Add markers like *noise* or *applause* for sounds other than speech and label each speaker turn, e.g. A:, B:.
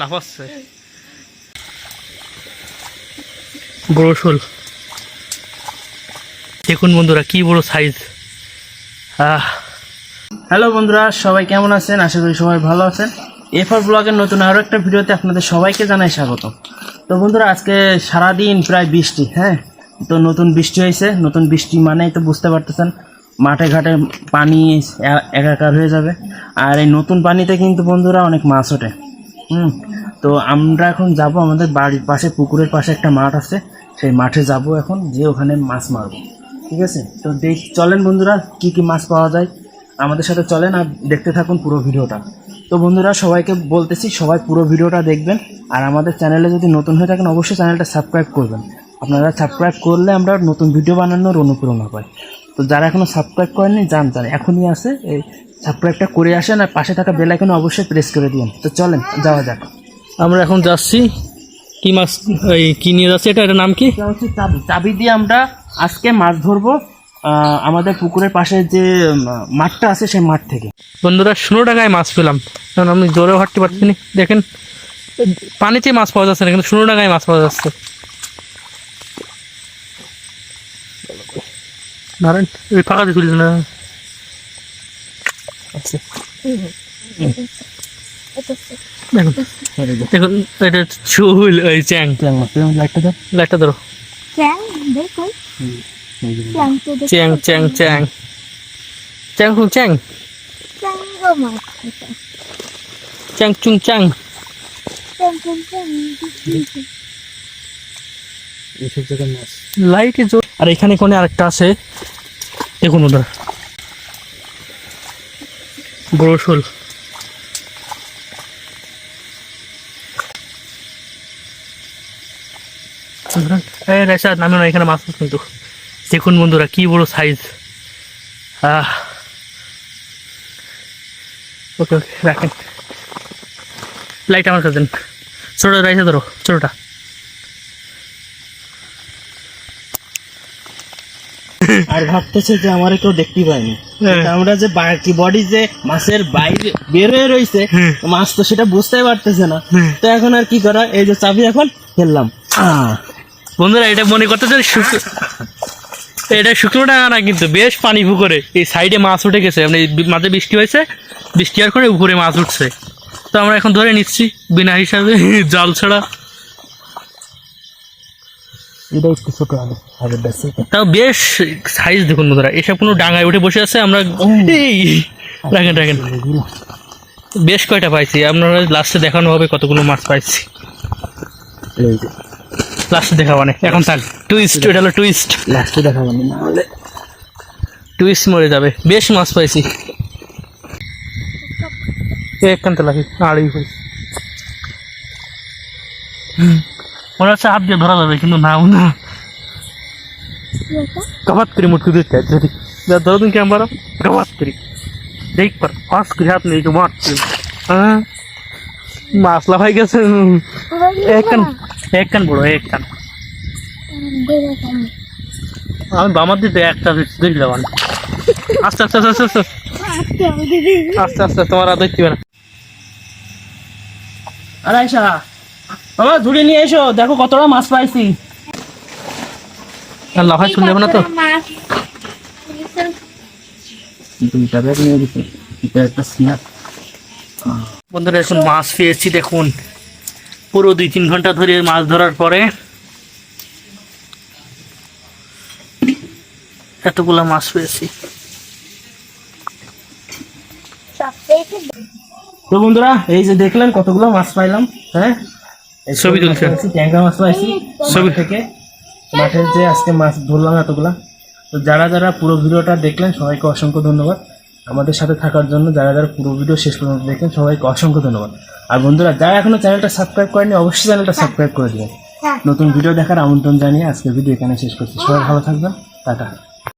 A: লাফাচ্ছে বড় শোল। দেখুন বন্ধুরা, কি বড় সাইজ
B: হ্যালো বন্ধুরা, সবাই কেমন আছেন? আশা করি সবাই ভালো আছেন। এফআর ব্লগের নতুন আরও একটা ভিডিওতে আপনাদের সবাইকে জানাই স্বাগত। তো বন্ধুরা, আজকে সারাদিন প্রায় বৃষ্টি হ্যাঁ? তো নতুন বৃষ্টি হয়েছে। নতুন বৃষ্টি মানেই তো বুঝতে পারতেছেন মাঠে ঘাটে পানি একাকার হয়ে যাবে। আর এই নতুন পানিতে কিন্তু বন্ধুরা অনেক মাছ ওঠে। হুম? তো আমরা এখন যাব আমাদের বাড়ির পাশে, পুকুরের পাশে একটা মাঠ আছে। সেই মাঠে যাব এখন যে ওখানে মাছ মারবো। ঠিক আছে? তো দেখ চলেন বন্ধুরা, কি কি মাছ পাওয়া যায়। আমাদের সাথে চলেন আর দেখতে থাকুন পুরো ভিডিওটা। তো বন্ধুরা, সবাইকে বলতেছি, সবাই পুরো ভিডিওটা দেখবেন। আর আমাদের চ্যানেলে যদি নতুন হয়ে থাকেন, অবশ্যই চ্যানেলটা সাবস্ক্রাইব করবেন। আপনারা সাবস্ক্রাইব করলে আমরা নতুন ভিডিও বানানোর অনুপ্রেরণা পাই। তো যারা এখনও সাবস্ক্রাইব করেননি যান তারা এখনই আসে। এই সাবস্ক্রাইবটা করে আসেন আর পাশে থাকা বেল আইকনে অবশ্যই প্রেস করে দিন তো চলেন যাওয়া যাক।
A: আমরা এখন যাচ্ছি। কি মাছ এই কি নিয়ে যাচ্ছি এটা? এটার নাম কি?
B: হচ্ছে চাবি। চাবি দিয়ে আমরা আজকে মাছ ধরবো। আমাদের পুকুরের পাশে যে মাঠটা আছে সেই মাঠ থেকে।
A: বন্ধুরা ষোলো টাকায় মাছ পেলাম। কারণ আমি জোরে হাঁটতে পারছি দেখেন পানিতে মাছ পাওয়া যাচ্ছে না কিন্তু ষোলো টাকায় মাছ পাওয়া যাচ্ছে। নারায়ণ ওই ফাঁকা দিয়ে তুলিস না দেখুন এটা চুল ওই চ্যাং
B: লাইটটা দাও
A: লাইটটা ধরো
C: চ্যাং দেখুন চ্যাং
A: চ্যাং চ্যাং চ্যাং চ্যাং ফুং চ্যাং
C: চ্যাং
A: চ্যাং চুং চ্যাং
C: চ্যাং চ্যাং চ্যাং
A: লাইটে জোর আর এখানে কোনে আরেকটা আছে। দেখুন ওদের বড় নামে না, এখানে মাছ কিন্তু। দেখুন বন্ধুরা, কি বড় সাইজ আহ। ওকে ওকে রাখেন। লাইট আমার কাছে দেন। রাইসা ধরো, ছোটোটা।
B: আর ভাবতেছে যে আমার কেউ দেখতে পায়নি।
A: হ্যাঁ।
B: আমরা যে বাকি বডি যে মাছের বাইরে বের হয়ে রয়েছে
A: হ্যাঁ।
B: মাছ তো সেটা বুঝতেই পারতেছে না।
A: হ্যাঁ।
B: তো এখন আর কি করা? এই যে চাবি এখন ফেললাম।
A: বন্ধুরা এটা মনে করতেছে এটা শুকনো ডাঙা না কিন্তু বেশ পানি পুকুরে। এই সাইডে মাছ উঠে গেছে। মানে মাঝে বৃষ্টি হয়েছে বৃষ্টি আর করে উপরে মাছ উঠছে। তো আমরা এখন ধরে নিচ্ছি বিনা হিসাবে *laughs* জাল ছাড়া।
B: এটা একটু ছোট হবে আগের
A: তাও বেশ সাইজ দেখুন বন্ধুরা। এসব কোনো ডাঙায় উঠে বসে আছে আমরা এই রাখেন রাখেন বেশ কয়টা পাইছি আপনারা লাস্টে দেখানো হবে কতগুলো মাছ পাইছি। লাস্টে দেখাবো না এখন থাক টুইস্ট এটা হলো টুইস্ট
B: লাস্টে দেখাবো না নাহলে
A: টুইস্ট মরে যাবে। বেশ মাছ পাইছি। একখানতে লাগে আড়াই করে মনে হচ্ছে হাত দিয়ে ধরা যাবে কিন্তু নাও না গবাত করে মুটকু দিতে যদি যা ধরো তুমি ক্যামেরা গবাত করি। দেখ পার ফাঁস করে হাত নেই মার হ্যাঁ? মাছ লাফাই গেছে। একখান একখান বড় একখান আমি বামার দিতে একটা দেখলাম আমি আস্তে আস্তে আস্তে আস্তে আস্তে। আস্তে তোমার আর দেখতে না।
B: আর আয়সা বাবা ধরে নিয়ে এসো। দেখো কতটা মাছ পাইছি।
A: আর লাফাই শুনলে না তো?
C: মাছ
B: দুইটা ব্যাগ নিয়ে গেছি। একটা স্ন্যাপ
A: বন্ধুরা এখন মাছ পেয়েছি দেখুন। পুরো দুই তিন ঘণ্টা ধরে মাছ ধরার পরে এতগুলা মাছ পেয়েছি
B: তো বন্ধুরা এই যে দেখলেন কতগুলো মাছ পাইলাম হ্যাঁ?
A: ছবি তুলছে।
B: ট্যাংরা মাছ পাইছি ছবি থেকে। মাঠের যে আজকে মাছ ধরলাম এতগুলা। তো যারা যারা পুরো ভিডিওটা দেখলেন সবাইকে অসংখ্য ধন্যবাদ। আমাদের সাথে থাকার জন্য যারা যারা পুরো ভিডিও শেষ পর্যন্ত দেখলেন সবাইকে অসংখ্য ধন্যবাদ। আর বন্ধুরা যারা এখনও চ্যানেলটা সাবস্ক্রাইব করেনি অবশ্যই চ্যানেলটা সাবস্ক্রাইব করে দিবেন।
C: হ্যাঁ।
B: নতুন ভিডিও দেখার আমন্ত্রণ জানিয়ে আজকের ভিডিও এখানে শেষ করছি। সবাই ভালো থাকবেন। টাটা।